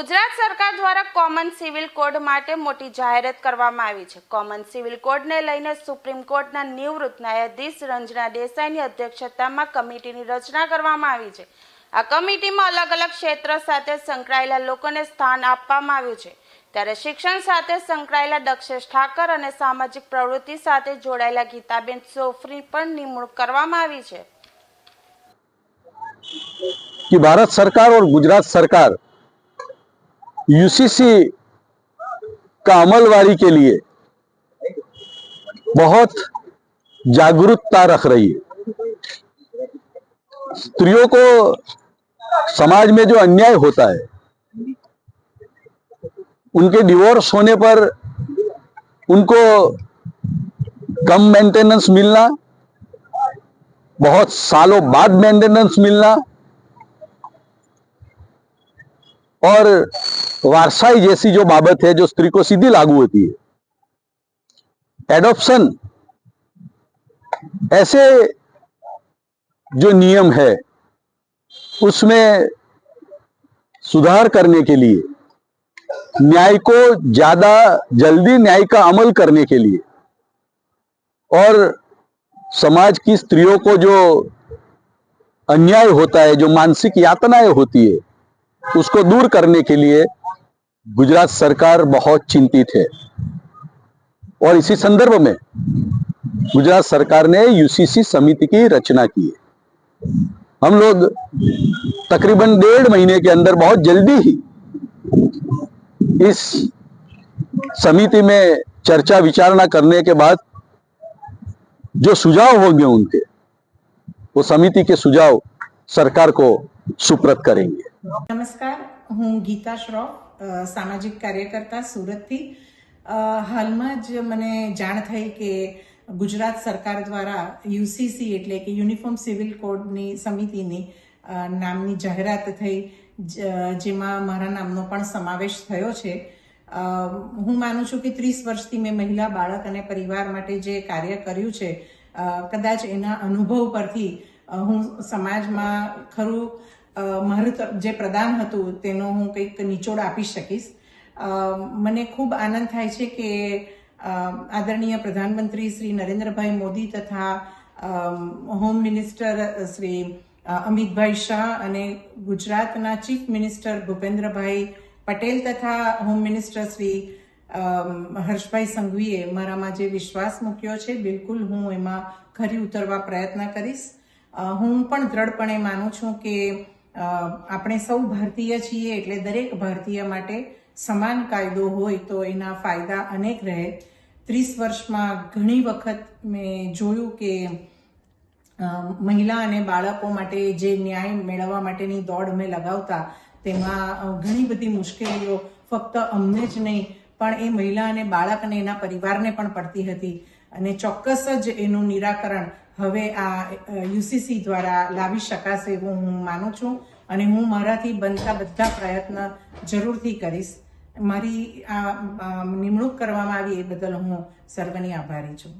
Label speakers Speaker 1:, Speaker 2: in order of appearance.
Speaker 1: ગુજરાત સરકાર દ્વારા common civil code માટે મોટી જાહેરાત કરવામાં આવી છે. કોમન સિવિલ કોડને લઈને સુપ્રીમ કોર્ટના નિવૃત્ત ન્યાયાધીશ રંજના દેસાઈની અધ્યક્ષતામાં કમિટીની રચના કરવામાં આવી છે. આ કમિટીમાં અલગ અલગ ક્ષેત્ર સાથે સંકળાયેલા લોકોને સ્થાન આપવામાં આવ્યું છે. ત્યારે શિક્ષણ સાથે સંકળાયેલા દક્ષેશ ઠાકર અને સામાજિક પ્રવૃત્તિ સાથે જોડાયેલા ગીતાબેન સોફરી પણ નિમણૂક કરવામાં આવી છે.
Speaker 2: ભારત સરકાર ઓર ગુજરાત સરકાર यूसीसी का अमलवारी के लिए बहुत जागरूकता रख रही है। स्त्रियों को समाज में जो अन्याय होता है, उनके डिवोर्स होने पर उनको कम मेंटेनेंस मिलना, बहुत सालों बाद मेंटेनेंस मिलना और वारसाई जैसी जो बाबत है, जो स्त्री को सीधी लागू होती है। एडॉप्शन ऐसे जो नियम है, उसमें सुधार करने के लिए, न्याय को ज़्यादा जल्दी न्याय का अमल करने के लिए, और समाज की स्त्रियों को जो अन्याय होता है, जो मानसिक यातनाएँ होती है उसको दूर करने के लिए गुजरात सरकार बहुत चिंतित है। और इसी संदर्भ में गुजरात सरकार ने यूसीसी समिति की रचना की है। हम लोग तकरीबन डेढ़ महीने के अंदर बहुत जल्दी ही इस समिति में चर्चा विचारणा करने के बाद जो सुझाव होंगे उनके, वो समिति के सुझाव सरकार को सुप्रत करेंगे।
Speaker 3: નમસ્કાર. હું ગીતા શ્રોફ સામાજિક કાર્યકર્તા સુરતથી. હાલમાં જ મને જાણ થઈ કે ગુજરાત સરકાર દ્વારા યુસીસી એટલે કે યુનિફોર્મ સિવિલ કોડની સમિતિની નામની જાહેરાત થઈ જેમાં મારા નામનો પણ સમાવેશ થયો છે. હું માનું છું કે ત્રીસ વર્ષથી મેં મહિલા, બાળક અને પરિવાર માટે જે કાર્ય કર્યું છે કદાચ એના અનુભવ પરથી હું સમાજમાં ખરું મારું જે પ્રદાન હતું તેનો હું કંઈક નિચોડ આપી શકીશ. મને ખૂબ આનંદ થાય છે કે આદરણીય પ્રધાનમંત્રી શ્રી નરેન્દ્રભાઈ મોદી તથા હોમ મિનિસ્ટર શ્રી અમિતભાઈ શાહ અને ગુજરાતના ચીફ મિનિસ્ટર ભૂપેન્દ્રભાઈ પટેલ તથા હોમ મિનિસ્ટર શ્રી હર્ષભાઈ સંઘવીએ મારામાં જે વિશ્વાસ મૂક્યો છે, બિલકુલ હું એમાં ખરી ઉતરવા પ્રયત્ન કરીશ. હું પણ દ્રઢપણે માનું છું કે આપણે સૌ ભારતીય છીએ એટલે દરેક ભારતીય માટે સમાન કાયદો હોય તો એના ફાયદા અનેક રહે. ત્રીસ વર્ષમાં ઘણી વખત મેં જોયું કે મહિલા અને બાળકો માટે જે ન્યાય મેળવવા માટેની દોડ અમે લગાવતા, તેમાં ઘણી બધી મુશ્કેલીઓ ફક્ત અમને જ નહીં, પણ એ મહિલા અને બાળક અને એના પરિવારને પણ પડતી હતી. અને ચોક્કસ જ એનું નિરાકરણ હવે આ યુસીસી દ્વારા લાવી શકાશે એવું હું માનું છું અને હું મારાથી બનતા બધા પ્રયત્ન જરૂરથી કરીશ. મારી આ નિમણૂક કરવામાં આવી એ બદલ હું સર્વની આભારી છું.